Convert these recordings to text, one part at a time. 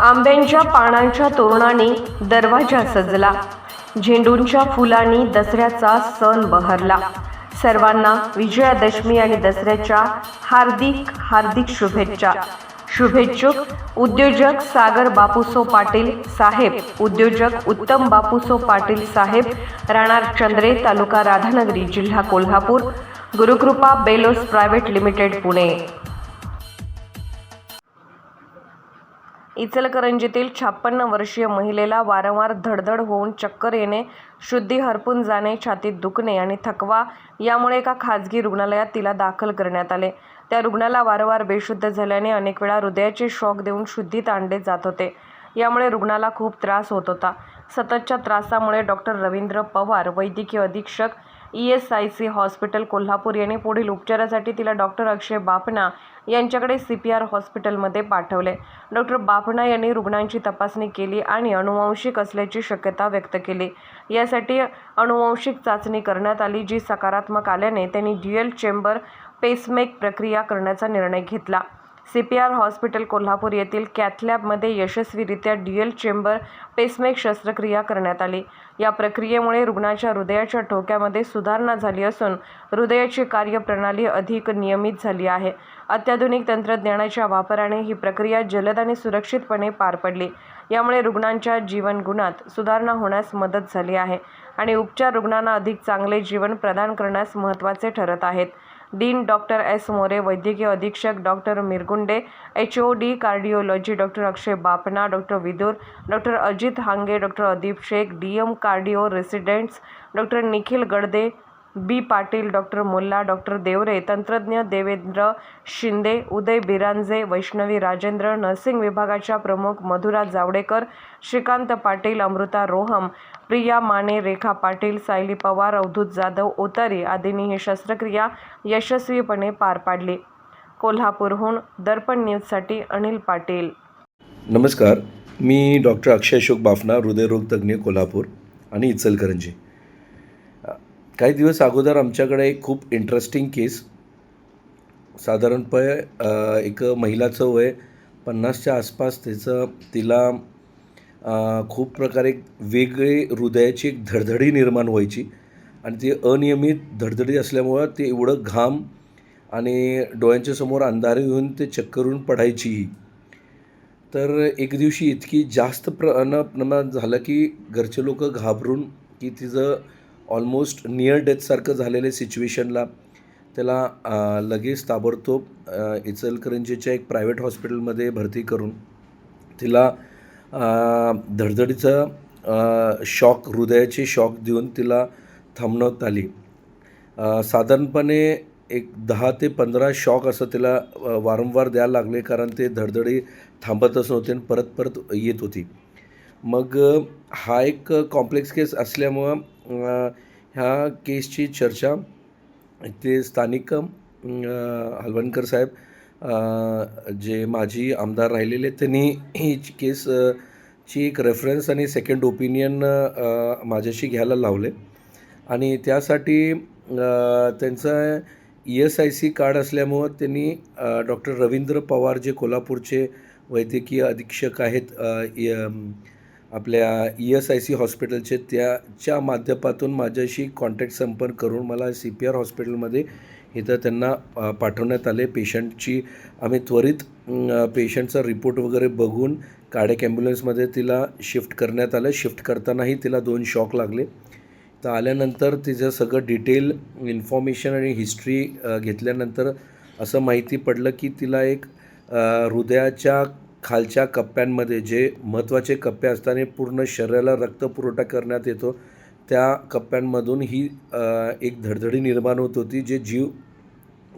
आंब्यांच्या पानांच्या तोरणाने दरवाजा सजला. झेंडूंच्या फुलांनी दसऱ्याचा सण बहरला. सर्वांना विजयादशमी आणि दसऱ्याच्या हार्दिक हार्दिक शुभेच्छा. शुभेच्छुक उद्योजक सागर बापूसो पाटील साहेब उद्योजक उत्तम बापूसो पाटील साहेब राणार चंद्रे तालुका राधानगरी जिल्हा Kolhapur Gurukrupa Bellows private limited Pune. इचलकरंजीतील छाप्पन्न वर्षीय महिलेला वारंवार धडधड होऊन चक्कर येणे शुद्धी हरपून जाणे छातीत दुखणे आणि थकवा यामुळे एका खाजगी रुग्णालयात तिला दाखल करण्यात आले. त्या रुग्णाला वारंवार बेशुद्ध झाल्याने अनेक वेळा हृदयाचे शॉक देऊन शुद्धीत आणले जात होते. यामुळे रुग्णाला खूप त्रास होत होता. सततच्या त्रासामुळे डॉक्टर रवींद्र पवार वैद्यकीय अधीक्षक E S I C hospital Kolhapur यांनी पुढील उपचारासाठी तिला डॉक्टर अक्षय बापना यांच्याकडे सी पी आर हॉस्पिटलमध्ये पाठवले. डॉक्टर बापना यांनी रुग्णांची तपासणी केली आणि अनुवांशिक असल्याची शक्यता व्यक्त केली. यासाठी अनुवांशिक चाचणी करण्यात आली जी सकारात्मक आल्याने त्यांनी ड्युएल चेंबर पेसमेक प्रक्रिया करण्याचा निर्णय घेतला. C P R hospital Kolhapur येथील कॅथलॅबमध्ये यशस्वीरित्या ड्युएल चेंबर पेसमेक शस्त्रक्रिया करण्यात आली. या प्रक्रियेमुळे रुग्णाच्या हृदयाच्या ठोक्यामध्ये सुधारणा झाली असून हृदयाची कार्यप्रणाली अधिक नियमित झाली आहे. अत्याधुनिक तंत्रज्ञानाच्या वापराने ही प्रक्रिया जलद आणि सुरक्षितपणे पार पडली. यामुळे रुग्णांच्या जीवनगुणात सुधारणा होण्यास मदत झाली आहे आणि उपचार रुग्णांना अधिक चांगले जीवन प्रदान करण्यास महत्त्वाचे ठरत आहेत. डीन डॉक्टर एस मोरे वैद्यकीय अधीक्षक doctor Mirgunde H O D cardiology doctor Akshay Bapna doctor Vidur doctor Ajit Hange doctor Adeep Shaikh D M cardio residents doctor Nikhil Gadade B Patil doctor Mulla doctor Deore तंत्रज्ञ Devendra Shinde Uday Biranje Vaishnavi Rajendra nursing विभागाच्या प्रमुख मधुरा जावडेकर श्रीकांत पाटील अमृता रोहम प्रिया माने रेखा पाटील सायली पवार अवधूत जाधव ओतारी आदींनी ही शस्त्रक्रिया यशस्वीपणे पार पाडली. कोल्हापूरहून दर्पण न्यूजसाठी अनिल पाटील. नमस्कार मी डॉक्टर अक्षय अशोक बाफना हृदयरोग तज्ज्ञ कोल्हापूर आणि इचलकरंजी. काही दिवस अगोदर आमच्याकडे एक खूप इंटरेस्टिंग केस साधारणपणे एक महिलाचं वय पन्नासच्या आसपास त्याचं तिला खूप प्रकारे वेगळे हृदयाची एक धडधडी निर्माण व्हायची. आणि ती अनियमित धडधडी असल्यामुळं ते एवढं घाम आणि डोळ्यांच्या समोर अंधारे येऊन ते चक्करून पडायचीही तर एक दिवशी इतकी जास्त प्र प्रमाणात झालं की घरचे लोक घाबरून की तिचं ऑलमोस्ट नियर डेथसारखं झालेले सिच्युएशनला त्याला लगेच ताबडतोब इचलकरंजीच्या एक प्रायव्हेट हॉस्पिटलमध्ये भरती करून तिला धडधडीचं शॉक हृदयाचे शॉक देऊन तिला थांबवण्यात आली. साधारणपणे एक दहा ते पंधरा शॉक असं तिला वारंवार द्यायला लागले कारण ते धडधडी थांबतच नव्हते आणि परत परत येत होती. मग हा एक कॉम्प्लेक्स केस असल्यामुळं ह्या केसची चर्चा ते स्थानिक हलवणकर साहेब जे माजी आमदार राहिलेले त्यांनी ही केस ची एक रेफरन्स आणि सेकंड ओपिनियन माझ्याशी घ्यायला लावले. आणि त्यासाठी त्यांचं E S I C card असल्यामुळं त्यांनी डॉक्टर रवींद्र पवार जे कोल्हापूरचे वैद्यकीय अधीक्षक आहेत आपल्या ई एस आय सी हॉस्पिटलचे त्याच्या माध्यमातून माझ्याशी कॉन्टॅक्ट संपर्क करून मला सी पी आर हॉस्पिटलमध्ये इथं त्यांना पाठवण्यात आले. पेशंटची आम्ही त्वरित पेशंटचा रिपोर्ट वगैरे बघून कार्डिक ॲम्ब्युलन्समध्ये तिला शिफ्ट करण्यात आलं. शिफ्ट करतानाही तिला दोन शॉक लागले. तर आल्यानंतर तिचं सगळं डिटेल इन्फॉर्मेशन आणि हिस्ट्री घेतल्यानंतर असं माहिती पडलं की तिला एक हृदयाच्या खालच्या कप्प्यांमध्ये जे महत्त्वाचे कप्पे असताना पूर्ण शरीराला रक्तपुरवठा करण्यात येतो त्या कप्प्यांमधून ही एक धडधडी निर्माण होत होती जे जीव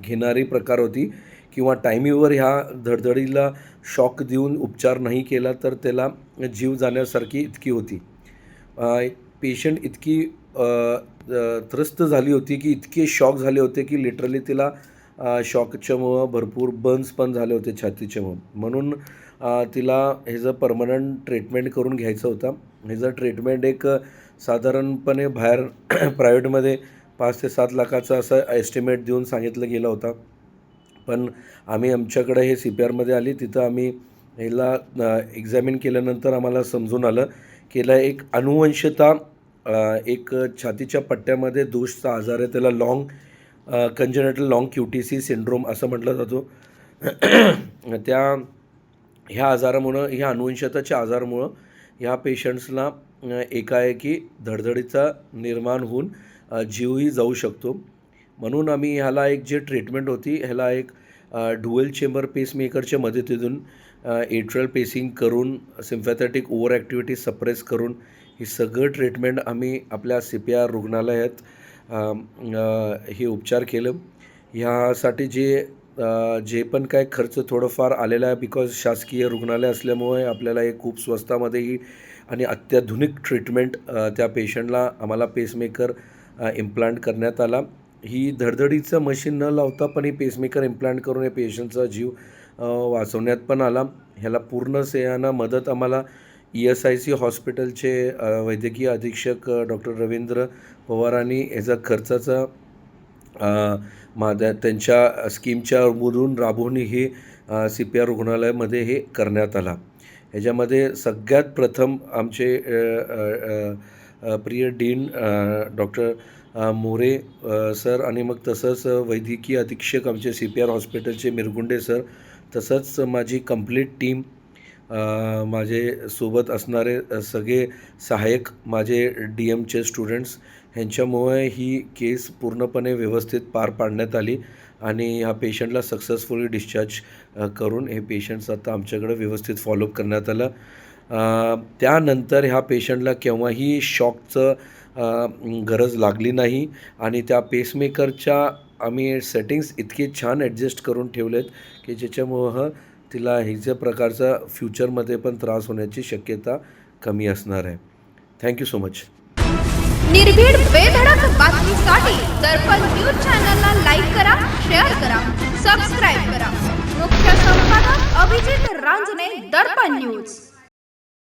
घेणारी प्रकार होती किंवा टायमीवर ह्या धडधडीला शॉक देऊन उपचार नाही केला तर त्याला जीव जाण्यासारखी इतकी होती. पेशंट इतकी त्रस्त झाली होती की इतके शॉक झाले होते की लिटरली तिला शॉकच्यामुळं भरपूर बर्न्स पण झाले होते छातीच्यामुळं म्हणून तिला ह्याचं परमनंट ट्रीटमेंट करून घ्यायचं होतं ह्याचं ट्रीटमेंट एक साधारणपणे बाहेर प्रायव्हेटमध्ये पाच ते सात लाखाचा असं एस्टिमेट देऊन सांगितलं गेलं होता. पण आम्ही आमच्याकडे हे सी पी आरमध्ये आली तिथं आम्ही हिला एक्झामिन केल्यानंतर आम्हाला समजून आलं की हिला एक अनुवंशता एक छातीच्या पट्ट्यामध्ये दोषचा आजार आहे त्याला long congenital long Q T C syndrome असं म्हटलं जातो. त्या ह्या आजारामुळं ह्या अनुवंशताच्या आजारामुळं ह्या पेशंट्सला एकाएकी धडधडीचा निर्माण होऊन जीवही जाऊ शकतो. म्हणून आम्ही ह्याला एक जे ट्रीटमेंट होती ह्याला एक डुएल चेंबर पेसमेकरच्या मदतीतून एट्रल पेसिंग करून सिम्फॅथॅटिक ओव्हर ॲक्टिव्हिटी सप्रेस करून ही सगळं ट्रीटमेंट आम्ही आपल्या सी पी आर रुग्णालयात हे उपचार केलं. ह्यासाठी जे जे पण काय खर्च थोडंफार आलेला आहे बिकॉज शासकीय रुग्णालय असल्यामुळे आपल्याला हे खूप स्वस्तामध्येही आणि अत्याधुनिक ट्रीटमेंट त्या पेशंटला आम्हाला पेसमेकर इम्प्लांट करण्यात आला. ही धडधडीचं मशीन न लावता पण ही पेसमेकर इम्प्लांट करून या पेशंटचा जीव वाचवण्यात पण आला. ह्याला पूर्ण सेयानं मदत आम्हाला ई एस आय सी हॉस्पिटलचे वैद्यकीय अधीक्षक डॉक्टर रवींद्र पवारांनी ह्याचा खर्चाचा माझ्या त्यांच्या स्कीमच्या मधून राबवून हे सी पी आर रुग्णालयामध्ये हे करण्यात आला. ह्याच्यामध्ये सगळ्यात प्रथम आमचे प्रिय डीन डॉक्टर मोरे सर आणि मग तसंच वैद्यकीय अधीक्षक आमचे सी पी आर हॉस्पिटलचे मिरगुंडे सर तसंच माझी कंप्लीट टीम माझे सोबत असणारे सगळे सहाय्यक माझे डी एमचे स्टुडंट्स ह्यांच्यामुळे ही केस पूर्णपणे व्यवस्थित पार पाडण्यात आली आणि ह्या पेशंटला सक्सेसफुली डिस्चार्ज करून हे पेशंट्स आता आमच्याकडे व्यवस्थित फॉलोअप करण्यात आलं. त्यानंतर ह्या पेशंटला केव्हाही शॉकचं गरज लागली नाही आणि त्या पेसमेकरच्या आम्ही सेटिंग्स इतके छान ॲडजस्ट करून ठेवलेत की ज्याच्यामुळं तिला ह्याच्या प्रकारचा फ्युचरमध्ये पण त्रास होण्याची शक्यता कमी असणार आहे. थँक्यू सो मच निर्भीड बेधडक बातमीसाठी दर्पण न्यूज चॅनलला लाईक करा शेअर करा सबस्क्राईब करा. मुख्य संपादक अभिजित रांजणे दर्पण न्यूज.